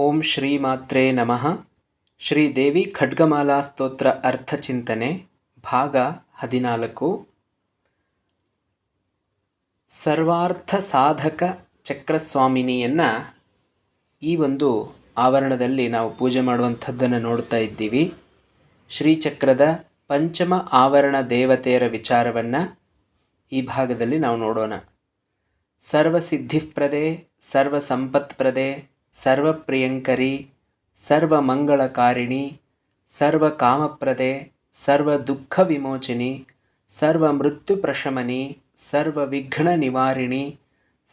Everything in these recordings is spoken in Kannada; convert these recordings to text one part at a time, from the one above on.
ಓಂ ಶ್ರೀ ಮಾತ್ರೇ ನಮಃ. ಶ್ರೀ ದೇವಿ ಖಡ್ಗಮಾಲಾ ಸ್ತೋತ್ರ ಅರ್ಥಚಿಂತನೆ ಭಾಗ ಹದಿನಾಲ್ಕು. ಸರ್ವಾರ್ಥ ಸಾಧಕ ಚಕ್ರಸ್ವಾಮಿನಿಯನ್ನು ಈ ಒಂದು ಆವರಣದಲ್ಲಿ ನಾವು ಪೂಜೆ ಮಾಡುವಂಥದ್ದನ್ನು ನೋಡ್ತಾ ಇದ್ದೀವಿ. ಶ್ರೀಚಕ್ರದ ಪಂಚಮ ಆವರಣ ದೇವತೆಯರ ವಿಚಾರವನ್ನು ಈ ಭಾಗದಲ್ಲಿ ನಾವು ನೋಡೋಣ. ಸರ್ವಸಿದ್ಧಿಪ್ರದೆ, ಸರ್ವಸಂಪತ್ಪ್ರದೆ ಸರ್ವಪ್ರಿಯಂಕರಿ, ಸರ್ವಮಂಗಳಕಾರಿಣಿ, ಸರ್ವಕಾಮಪ್ರದೆ ಸರ್ವದುಃಖ ವಿಮೋಚಿನಿ ಸರ್ವ ವಿಘ್ನ ನಿವಾರಿಣಿ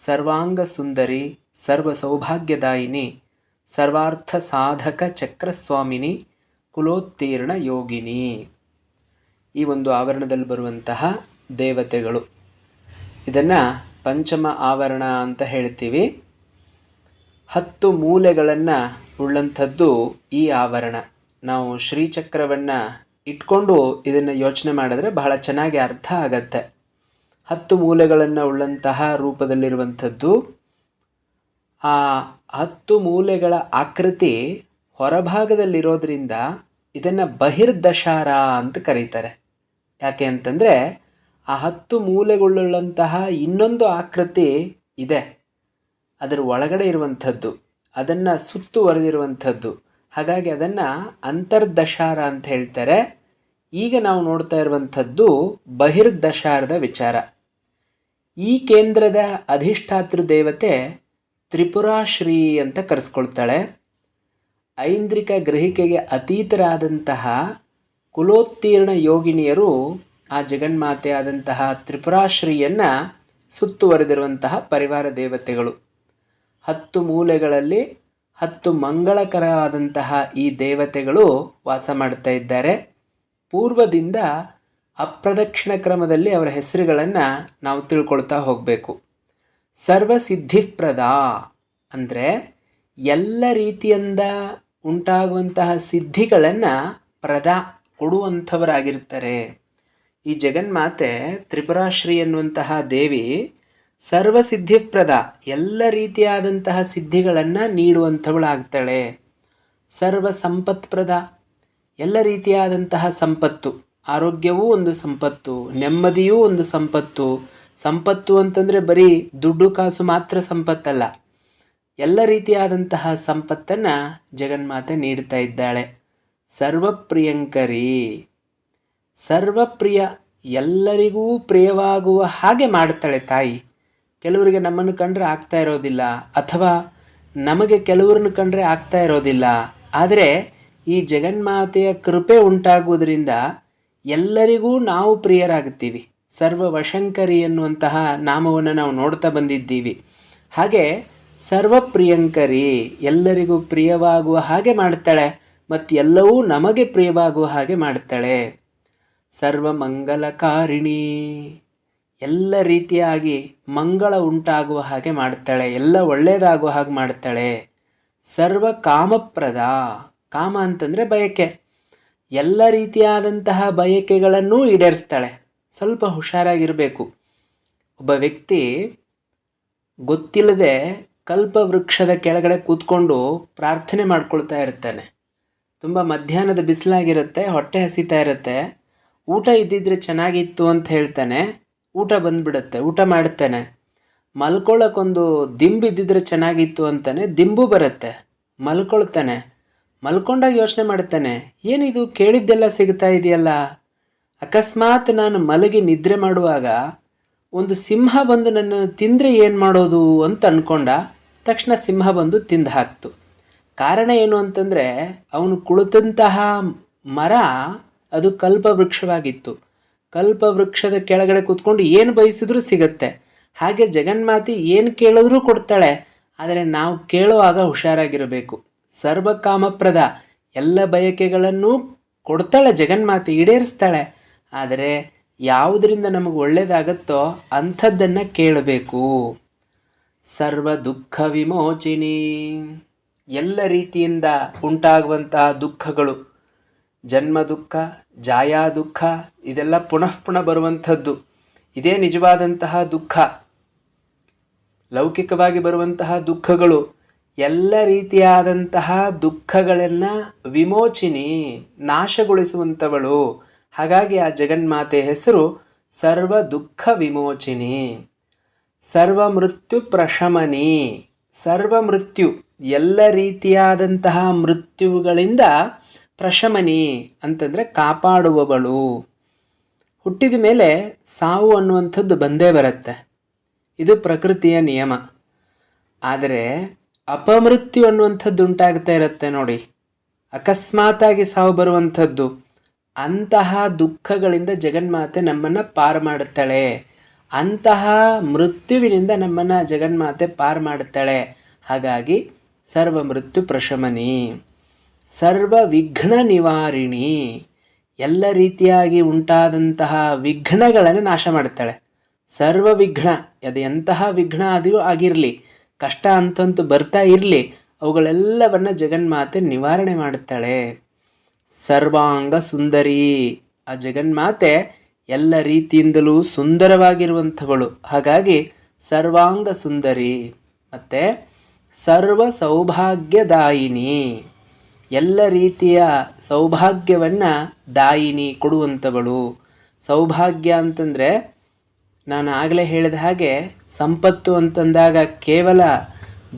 ಸರ್ವಾಂಗ ಸುಂದರಿ ಸರ್ವ ಸೌಭಾಗ್ಯದಾಯಿನಿ ಸರ್ವಾರ್ಥ ಸಾಧಕ ಚಕ್ರಸ್ವಾಮಿನಿ ಕುಲೋತ್ತೀರ್ಣ ಯೋಗಿನಿ ಈ ಒಂದು ಆವರಣದಲ್ಲಿ ಬರುವಂತಹ ದೇವತೆಗಳು. ಇದನ್ನು ಪಂಚಮ ಆವರಣ ಅಂತ ಹೇಳ್ತೀವಿ. ಹತ್ತು ಮೂಲೆಗಳನ್ನು ಉಳ್ಳಂಥದ್ದು ಈ ಆವರಣ. ನಾವು ಶ್ರೀಚಕ್ರವನ್ನು ಇಟ್ಕೊಂಡು ಇದನ್ನು ಯೋಚನೆ ಮಾಡಿದ್ರೆ ಬಹಳ ಚೆನ್ನಾಗಿ ಅರ್ಥ ಆಗತ್ತೆ. ಹತ್ತು ಮೂಲೆಗಳನ್ನು ಉಳ್ಳಂತಹ ರೂಪದಲ್ಲಿರುವಂಥದ್ದು, ಆ ಹತ್ತು ಮೂಲೆಗಳ ಆಕೃತಿ ಹೊರಭಾಗದಲ್ಲಿರೋದ್ರಿಂದ ಇದನ್ನು ಬಹಿರ್ದಶಾರ ಅಂತ ಕರೀತಾರೆ. ಯಾಕೆ ಅಂತಂದರೆ ಆ ಹತ್ತು ಮೂಲೆಗಳುಳ್ಳಂತಹ ಇನ್ನೊಂದು ಆಕೃತಿ ಇದೆ. ಅದರ ಒಳಗಡೆ ಇರುವಂಥದ್ದು, ಅದನ್ನು ಸುತ್ತುವರೆದಿರುವಂಥದ್ದು ಹಾಗಾಗಿ ಅದನ್ನು ಅಂತರ್ದಶಾರ ಅಂತ ಹೇಳ್ತಾರೆ. ಈಗ ನಾವು ನೋಡ್ತಾ ಇರುವಂಥದ್ದು ಬಹಿರ್ದಶಾರದ ವಿಚಾರ. ಈ ಕೇಂದ್ರದ ಅಧಿಷ್ಠಾತೃ ದೇವತೆ ತ್ರಿಪುರಾಶ್ರೀ ಅಂತ ಕರೆಸ್ಕೊಳ್ತಾಳೆ. ಐಂದ್ರಿಕ ಗ್ರಹಿಕೆಗೆ ಅತೀತರಾದಂತಹ ಕುಲೋತ್ತೀರ್ಣ ಯೋಗಿನಿಯರು ಆ ಜಗನ್ಮಾತೆ ಆದಂತಹ ತ್ರಿಪುರಾಶ್ರೀಯನ್ನು ಸುತ್ತುವರೆದಿರುವಂತಹ ಪರಿವಾರ ದೇವತೆಗಳು. ಹತ್ತು ಮೂಲೆಗಳಲ್ಲಿ ಹತ್ತು ಮಂಗಳಕರವಾದಂತಹ ಈ ದೇವತೆಗಳು ವಾಸ ಮಾಡ್ತಾ ಇದ್ದಾರೆ. ಪೂರ್ವದಿಂದ ಅಪ್ರದಕ್ಷಿಣ ಕ್ರಮದಲ್ಲಿ ಅವರ ಹೆಸರುಗಳನ್ನು ನಾವು ತಿಳ್ಕೊಳ್ತಾ ಹೋಗಬೇಕು. ಸರ್ವಸಿದ್ಧಿಪ್ರದ ಅಂದರೆ ಎಲ್ಲ ರೀತಿಯಿಂದ ಉಂಟಾಗುವಂತಹ ಸಿದ್ಧಿಗಳನ್ನು ಪ್ರದ ಕೊಡುವಂಥವರಾಗಿರ್ತಾರೆ. ಈ ಜಗನ್ಮಾತೆ ತ್ರಿಪುರಾಶ್ರೀ ಎನ್ನುವಂತಹ ದೇವಿ ಸರ್ವಸಿದ್ಧಿಪ್ರದ ಎಲ್ಲ ರೀತಿಯಾದಂತಹ ಸಿದ್ಧಿಗಳನ್ನು ನೀಡುವಂಥವಳಾಗ್ತಾಳೆ. ಸರ್ವ ಸಂಪತ್ಪ್ರದ ಎಲ್ಲ ರೀತಿಯಾದಂತಹ ಸಂಪತ್ತು, ಆರೋಗ್ಯವೂ ಒಂದು ಸಂಪತ್ತು, ನೆಮ್ಮದಿಯೂ ಒಂದು ಸಂಪತ್ತು. ಸಂಪತ್ತು ಅಂತಂದರೆ ಬರೀ ದುಡ್ಡು ಕಾಸು ಮಾತ್ರ ಸಂಪತ್ತಲ್ಲ, ಎಲ್ಲ ರೀತಿಯಾದಂತಹ ಸಂಪತ್ತನ್ನು ಜಗನ್ಮಾತೆ ನೀಡ್ತಾ ಇದ್ದಾಳೆ. ಸರ್ವಪ್ರಿಯಂಕರಿ. ಸರ್ವಪ್ರಿಯ ಎಲ್ಲರಿಗೂ ಪ್ರಿಯವಾಗುವ ಹಾಗೆ ಮಾಡ್ತಾಳೆ ತಾಯಿ. ಕೆಲವರಿಗೆ ನಮ್ಮನ್ನು ಕಂಡ್ರೆ ಆಗ್ತಾ ಇರೋದಿಲ್ಲ ಅಥವಾ ನಮಗೆ ಕೆಲವರನ್ನು ಕಂಡ್ರೆ ಆಗ್ತಾ ಇರೋದಿಲ್ಲ. ಆದರೆ ಈ ಜಗನ್ಮಾತೆಯ ಕೃಪೆ ಉಂಟಾಗುವುದರಿಂದ ಎಲ್ಲರಿಗೂ ನಾವು ಪ್ರಿಯರಾಗುತ್ತೀವಿ. ಸರ್ವ ವಶಂಕರಿ ಎನ್ನುವಂತಹ ನಾಮವನ್ನು ನಾವು ನೋಡ್ತಾ ಬಂದಿದ್ದೀವಿ. ಹಾಗೆ ಸರ್ವಪ್ರಿಯಂಕರಿ ಎಲ್ಲರಿಗೂ ಪ್ರಿಯವಾಗುವ ಹಾಗೆ ಮಾಡ್ತಾಳೆ. ಮತ್ತು ಎಲ್ಲವೂ ನಮಗೆ ಪ್ರಿಯವಾಗುವ ಹಾಗೆ ಮಾಡ್ತಾಳೆ. ಸರ್ವಮಂಗಲಕಾರಿಣಿ ಎಲ್ಲ ರೀತಿಯಾಗಿ ಮಂಗಳ ಉಂಟಾಗುವ ಹಾಗೆ ಮಾಡ್ತಾಳೆ ಎಲ್ಲ ಒಳ್ಳೆಯದಾಗುವ ಹಾಗೆ ಮಾಡ್ತಾಳೆ ಸರ್ವ ಕಾಮಪ್ರದ, ಕಾಮ ಅಂತಂದರೆ ಬಯಕೆ. ಎಲ್ಲ ರೀತಿಯಾದಂತಹ ಬಯಕೆಗಳನ್ನೂ ಈಡೇರಿಸ್ತಾಳೆ. ಸ್ವಲ್ಪ ಹುಷಾರಾಗಿರಬೇಕು. ಒಬ್ಬ ವ್ಯಕ್ತಿ ಗೊತ್ತಿಲ್ಲದೆ ಕಲ್ಪವೃಕ್ಷದ ಕೆಳಗಡೆ ಕೂತ್ಕೊಂಡು ಪ್ರಾರ್ಥನೆ ಮಾಡ್ಕೊಳ್ತಾ ಇರ್ತಾನೆ. ತುಂಬ ಮಧ್ಯಾಹ್ನದ ಬಿಸಿಲಾಗಿರುತ್ತೆ, ಹೊಟ್ಟೆ ಹಸಿತಾ ಇರುತ್ತೆ. ಊಟ ಇದ್ದಿದ್ರೆ ಚೆನ್ನಾಗಿತ್ತು ಅಂತ ಹೇಳ್ತಾನೆ. ಊಟ ಬಂದ್ಬಿಡುತ್ತೆ, ಊಟ ಮಾಡ್ತೇನೆ. ಮಲ್ಕೊಳ್ಳೋಕ್ಕೊಂದು ದಿಂಬು ಇದ್ದಿದ್ರೆ ಚೆನ್ನಾಗಿತ್ತು ಅಂತಾನೆ ದಿಂಬು ಬರುತ್ತೆ. ಮಲ್ಕೊಳ್ತಾನೆ. ಮಲ್ಕೊಂಡಾಗ ಯೋಚನೆ ಮಾಡ್ತಾನೆ, ಏನಿದು ಕೇಳಿದ್ದೆಲ್ಲ ಸಿಗ್ತಾ ಇದೆಯಲ್ಲ? ಅಕಸ್ಮಾತ್ ನಾನು ಮಲಗಿ ನಿದ್ರೆ ಮಾಡುವಾಗ ಒಂದು ಸಿಂಹ ಬಂದು ನನ್ನನ್ನು ತಿಂದರೆ ಏನು ಮಾಡೋದು ಅಂತ ಅಂದ್ಕೊಂಡ ತಕ್ಷಣ ಸಿಂಹ ಬಂದು ತಿಂದು ಹಾಕ್ತು. ಕಾರಣ ಏನು ಅಂತಂದರೆ ಅವನು ಕುಳಿತಂತಹ ಮರ ಅದು ಕಲ್ಪವೃಕ್ಷವಾಗಿತ್ತು. ಕಲ್ಪವೃಕ್ಷದ ಕೆಳಗಡೆ ಕೂತ್ಕೊಂಡು ಏನು ಬಯಸಿದ್ರೂ ಸಿಗುತ್ತೆ. ಹಾಗೆ ಜಗನ್ಮಾತಿ ಏನು ಕೇಳಿದ್ರೂ ಕೊಡ್ತಾಳೆ. ಆದರೆ ನಾವು ಕೇಳುವಾಗ ಹುಷಾರಾಗಿರಬೇಕು. ಸರ್ವಕಾಮಪ್ರದ ಎಲ್ಲ ಬಯಕೆಗಳನ್ನು ಕೊಡ್ತಾಳೆ ಜಗನ್ಮಾತೆ, ಈಡೇರಿಸ್ತಾಳೆ. ಆದರೆ ಯಾವುದರಿಂದ ನಮಗೆ ಒಳ್ಳೆಯದಾಗತ್ತೋ ಅಂಥದ್ದನ್ನು ಕೇಳಬೇಕು. ಸರ್ವ ದುಃಖ ವಿಮೋಚಿನಿ. ಎಲ್ಲ ರೀತಿಯಿಂದ ಉಂಟಾಗುವಂತಹ ದುಃಖಗಳು ಜನ್ಮ ದುಃಖ, ಜಾಯಾ ದುಃಖ, ಇದೆಲ್ಲ ಪುನಃ ಪುನಃ ಬರುವಂಥದ್ದು. ಇದೇ ನಿಜವಾದಂತಹ ದುಃಖ. ಲೌಕಿಕವಾಗಿ ಬರುವಂತಹ ದುಃಖಗಳು, ಎಲ್ಲ ರೀತಿಯಾದಂತಹ ದುಃಖಗಳನ್ನ ವಿಮೋಚಿನಿ, ನಾಶಗೊಳಿಸುವಂಥವಳು. ಹಾಗಾಗಿ ಆ ಜಗನ್ಮಾತೆ ಹೆಸರು ಸರ್ವ ದುಃಖ ವಿಮೋಚಿನಿ. ಸರ್ವ ಮೃತ್ಯು ಪ್ರಶಮನಿ. ಸರ್ವ ಮೃತ್ಯು, ಎಲ್ಲ ರೀತಿಯಾದಂತಹ ಮೃತ್ಯುಗಳಿಂದ ಪ್ರಶಮನಿ ಅಂತಂದರೆ ಕಾಪಾಡುವವಳು. ಹುಟ್ಟಿದ ಮೇಲೆ ಸಾವು ಅನ್ನುವಂಥದ್ದು ಬಂದೇ ಬರುತ್ತೆ. ಇದು ಪ್ರಕೃತಿಯ ನಿಯಮ. ಆದರೆ ಅಪಮೃತ್ಯು ಅನ್ನುವಂಥದ್ದು ಉಂಟಾಗ್ತಾ ಇರುತ್ತೆ ನೋಡಿ. ಅಕಸ್ಮಾತಾಗಿ ಸಾವು ಬರುವಂಥದ್ದು. ಅಂತಹ ದುಃಖಗಳಿಂದ ಜಗನ್ಮಾತೆ ನಮ್ಮನ್ನು ಪಾರು ಮಾಡುತ್ತಾಳೆ. ಅಂತಹ ಮೃತ್ಯುವಿನಿಂದ ನಮ್ಮನ್ನು ಜಗನ್ಮಾತೆ ಪಾರು ಮಾಡುತ್ತಾಳೆ. ಹಾಗಾಗಿ ಸರ್ವ ಮೃತ್ಯು ಪ್ರಶಮನಿ. ಸರ್ವ ವಿಘ್ನ ನಿವಾರಿಣಿ ಎಲ್ಲ ರೀತಿಯಾಗಿ ಉಂಟಾದಂತಹ ವಿಘ್ನಗಳನ್ನು ನಾಶ ಮಾಡುತ್ತಾಳೆ. ಸರ್ವ ವಿಘ್ನ ಅದು ಎಂತಹ ವಿಘ್ನ ಆದರೂ ಆಗಿರಲಿ, ಕಷ್ಟ ಅಂತಂತೂ ಬರ್ತಾ ಇರಲಿ, ಅವುಗಳೆಲ್ಲವನ್ನು ಜಗನ್ಮಾತೆ ನಿವಾರಣೆ ಮಾಡುತ್ತಾಳೆ. ಸರ್ವಾಂಗ ಸುಂದರಿ. ಆ ಜಗನ್ಮಾತೆ ಎಲ್ಲ ರೀತಿಯಿಂದಲೂ ಸುಂದರವಾಗಿರುವಂಥವಳು. ಹಾಗಾಗಿ ಸರ್ವಾಂಗ ಸುಂದರಿ. ಮತ್ತು ಸರ್ವ ಸೌಭಾಗ್ಯದಾಯಿನಿ ಎಲ್ಲ ರೀತಿಯ ಸೌಭಾಗ್ಯವನ್ನು ದಾಯಿನಿ ಕೊಡುವಂಥವಳು ಸೌಭಾಗ್ಯ ಅಂತಂದರೆ ನಾನು ಆಗಲೇ ಹೇಳಿದ ಹಾಗೆ ಸಂಪತ್ತು ಅಂತಂದಾಗ ಕೇವಲ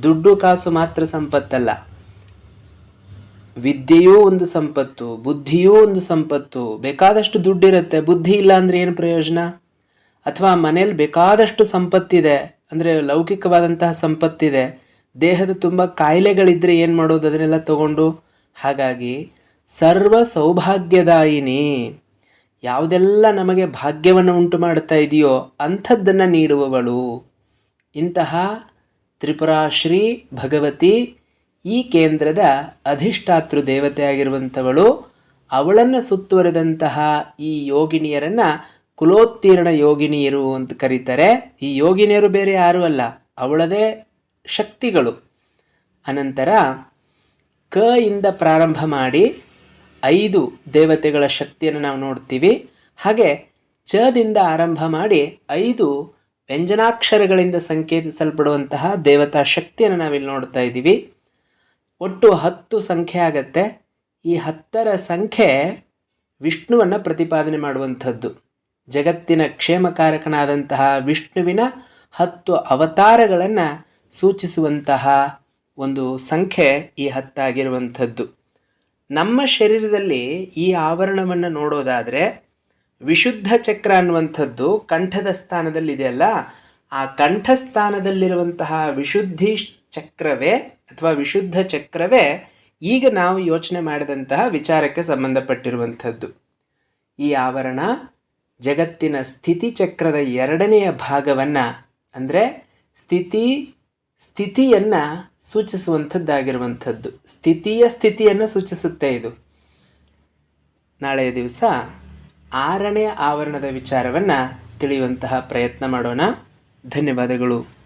ದುಡ್ಡು ಕಾಸು ಮಾತ್ರ ಸಂಪತ್ತಲ್ಲ. ವಿದ್ಯೆಯೂ ಒಂದು ಸಂಪತ್ತು, ಬುದ್ಧಿಯೂ ಒಂದು ಸಂಪತ್ತು. ಬೇಕಾದಷ್ಟು ದುಡ್ಡಿರುತ್ತೆ, ಬುದ್ಧಿ ಇಲ್ಲ ಅಂದರೆ ಏನು ಪ್ರಯೋಜನ? ಅಥವಾ ಮನೇಲಿ ಬೇಕಾದಷ್ಟು ಸಂಪತ್ತಿದೆ ಅಂದರೆ ಲೌಕಿಕವಾದಂತಹ ಸಂಪತ್ತಿದೆ, ದೇಹದ ತುಂಬ ಕಾಯಿಲೆಗಳಿದ್ದರೆ ಏನು ಮಾಡೋದು ಅದನ್ನೆಲ್ಲ ತಗೊಂಡು? ಹಾಗಾಗಿ ಸರ್ವ ಸೌಭಾಗ್ಯದಾಯಿನಿ. ಯಾವುದೆಲ್ಲ ನಮಗೆ ಭಾಗ್ಯವನ್ನು ಉಂಟು ಮಾಡ್ತಾ ಇದೆಯೋ ಅಂಥದ್ದನ್ನು ನೀಡುವವಳು. ಇಂತಹ ತ್ರಿಪುರಾಶ್ರೀ ಭಗವತಿ ಈ ಕೇಂದ್ರದ ಅಧಿಷ್ಠಾತೃ ದೇವತೆ ಆಗಿರುವಂಥವಳು. ಅವಳನ್ನು ಸುತ್ತುವರೆದಂತಹ ಈ ಯೋಗಿನಿಯರನ್ನು ಕುಲೋತ್ತೀರ್ಣ ಯೋಗಿನಿಯರು ಅಂತ ಕರೀತಾರೆ. ಈ ಯೋಗಿನಿಯರು ಬೇರೆ ಯಾರೂ ಅಲ್ಲ, ಅವಳದೇ ಶಕ್ತಿಗಳು. ಅನಂತರ ಕ ಇಂದ ಪ್ರಾರಂಭ ಮಾಡಿ ಐದು ದೇವತೆಗಳ ಶಕ್ತಿಯನ್ನು ನಾವು ನೋಡ್ತೀವಿ. ಹಾಗೆ ಚದಿಂದ ಆರಂಭ ಮಾಡಿ ಐದು ವ್ಯಂಜನಾಕ್ಷರಗಳಿಂದ ಸಂಕೇತಿಸಲ್ಪಡುವಂತಹ ದೇವತಾ ಶಕ್ತಿಯನ್ನು ನಾವಿಲ್ಲಿ ನೋಡ್ತಾ ಇದ್ದೀವಿ. ಒಟ್ಟು ಹತ್ತು ಸಂಖ್ಯೆ ಆಗತ್ತೆ. ಈ ಹತ್ತರ ಸಂಖ್ಯೆ ವಿಷ್ಣುವನ್ನು ಪ್ರತಿಪಾದನೆ ಮಾಡುವಂಥದ್ದು. ಜಗತ್ತಿನ ಕ್ಷೇಮಕಾರಕನಾದಂತಹ ವಿಷ್ಣುವಿನ ಹತ್ತು ಅವತಾರಗಳನ್ನು ಸೂಚಿಸುವಂತಹ ಒಂದು ಸಂಖ್ಯೆ ಈ ಹತ್ತಾಗಿರುವಂಥದ್ದು. ನಮ್ಮ ಶರೀರದಲ್ಲಿ ಈ ಆವರಣವನ್ನು ನೋಡೋದಾದರೆ ವಿಶುದ್ಧ ಚಕ್ರ ಅನ್ನುವಂಥದ್ದು ಕಂಠದ ಸ್ಥಾನದಲ್ಲಿದೆಯಲ್ಲ ಆ ಕಂಠಸ್ಥಾನದಲ್ಲಿರುವಂತಹ ವಿಶುದ್ಧಿ ಚಕ್ರವೇ ಅಥವಾ ವಿಶುದ್ಧ ಚಕ್ರವೇ ಈಗ ನಾವು ಯೋಚನೆ ಮಾಡಿದಂತಹ ವಿಚಾರಕ್ಕೆ ಸಂಬಂಧಪಟ್ಟಿರುವಂಥದ್ದು. ಈ ಆವರಣ ಜಗತ್ತಿನ ಸ್ಥಿತಿ ಚಕ್ರದ ಎರಡನೆಯ ಭಾಗವನ್ನು ಅಂದರೆ ಸ್ಥಿತಿ ಸ್ಥಿತಿಯನ್ನು ಸೂಚಿಸುವಂಥದ್ದಾಗಿರುವಂಥದ್ದು. ಸ್ಥಿತಿಯ ಸ್ಥಿತಿಯನ್ನು ಸೂಚಿಸುತ್ತೆ ಇದು. ನಾಳೆಯ ದಿವಸ ಆರನೇ ಆವರಣದ ವಿಚಾರವನ್ನು ತಿಳಿಯುವಂತಹ ಪ್ರಯತ್ನ ಮಾಡೋಣ. ಧನ್ಯವಾದಗಳು.